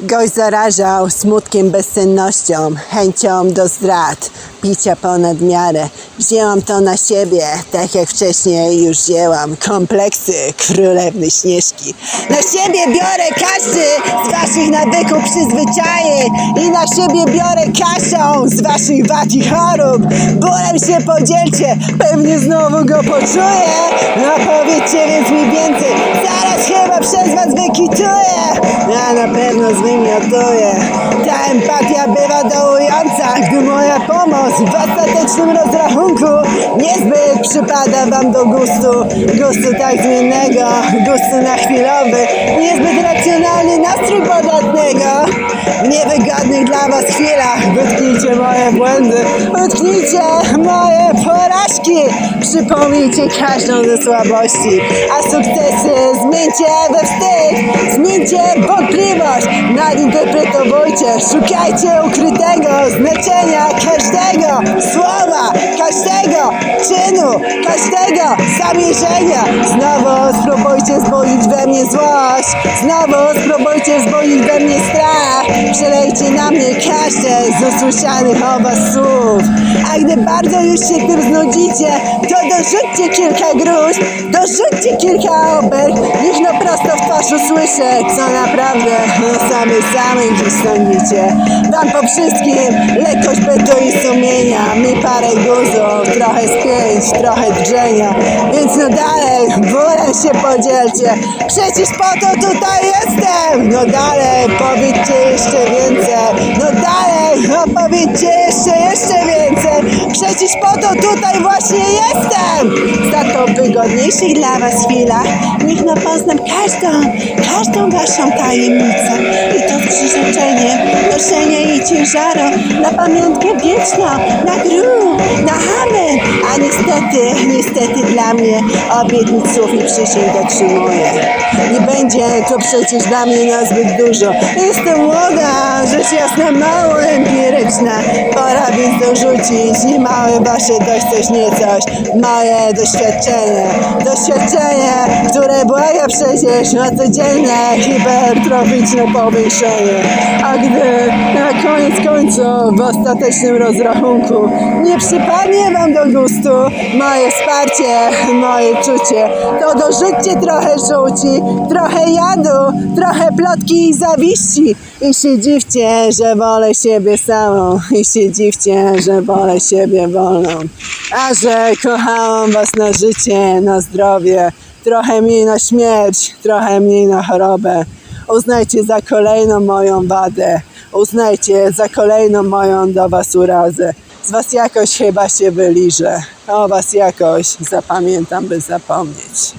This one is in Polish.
Gość zarażał smutkiem, bezsennością, chęcią do zdrad, picia ponad miarę. Wzięłam to na siebie, tak jak wcześniej już wzięłam kompleksy królewny Śnieżki. Na siebie biorę każdy z waszych nawyków, przyzwyczajeń i na siebie biorę każdą z waszych wad i chorób. Bólem się podzielcie, pewnie znowu go poczuję. No powiedzcie więc mi więcej, zaraz chyba przez was wykituję. Ja na pewno zwymiotuję. Ta empatia bywa dołująca, gdy moja pomoc w ostatecznym rozrachunku niezbyt przypada wam do gustu. Gustu tak zmiennego, gustu na chwilowy, niezbyt racjonalny nastrój podatnego. W niewygodnych dla was chwilach wytknijcie moje błędy, wytknijcie moje porażki, przypomnijcie każdą ze słabości, a sukcesy zmieńcie we wstyd, zmieńcie wątpliwość, nadinterpretowujcie, szukajcie ukrytego znaczenia każdego słowa, każdego czynu, każdego zamierzenia. Znowu spróbujcie zbudzić we mnie złość, znowu spróbujcie zbudzić we mnie strach, przelejcie na mnie każde z usłyszanych o was słów. A gdy bardzo już się tym znudzicie, to dorzućcie kilka gruźb, dorzućcie kilka ober, niech no prosto w twarz usłyszę, co naprawdę o sami samym dziś sądzicie. Wam po wszystkim lekkość bytu i sumienia, mi parę guzów, trochę spięć, trochę drżenia, więc no dalej, bólem się podzielcie, przecież po to tutaj jestem, no dalej, powiedzcie jeszcze więcej, no dalej, no powiedzcie jeszcze, jeszcze więcej, przecież po to tutaj właśnie jestem, za to wygodniejszych dla was chwilach, no poznam każdą, każdą waszą tajemnicę i to przyrzeczenie, noszenie i ciężaru na pamiątkę wieczną, na grób, na amen, a niestety, niestety dla mnie obietnic słów i przysięg. Nie będzie to przecież dla mnie nazbyt dużo. Jestem młoda, rzecz jasna mało empiryczna. Pora więc dorzucić niemałe wasze dość coś nie coś. Moje doświadczenie, doświadczenie, które błaga przecież na codzienne hipertroficzne powiększenie. A gdy na koniec końców w ostatecznym rozrachunku nie przypadnie wam do gustu moje wsparcie, moje czucie, to dorzućcie trochę żółci, trochę jadu, trochę plotki i zawiści i się dziwcie, że wolę siebie samą i się dziwcie, że wolę siebie wolną. A że kochałam was na życie, na zdrowie, trochę mniej na śmierć, trochę mniej na chorobę. Uznajcie za kolejną moją wadę, uznajcie za kolejną moją do was urazę. Z was jakoś chyba się wyliżę, o was jakoś zapamiętam, by zapomnieć.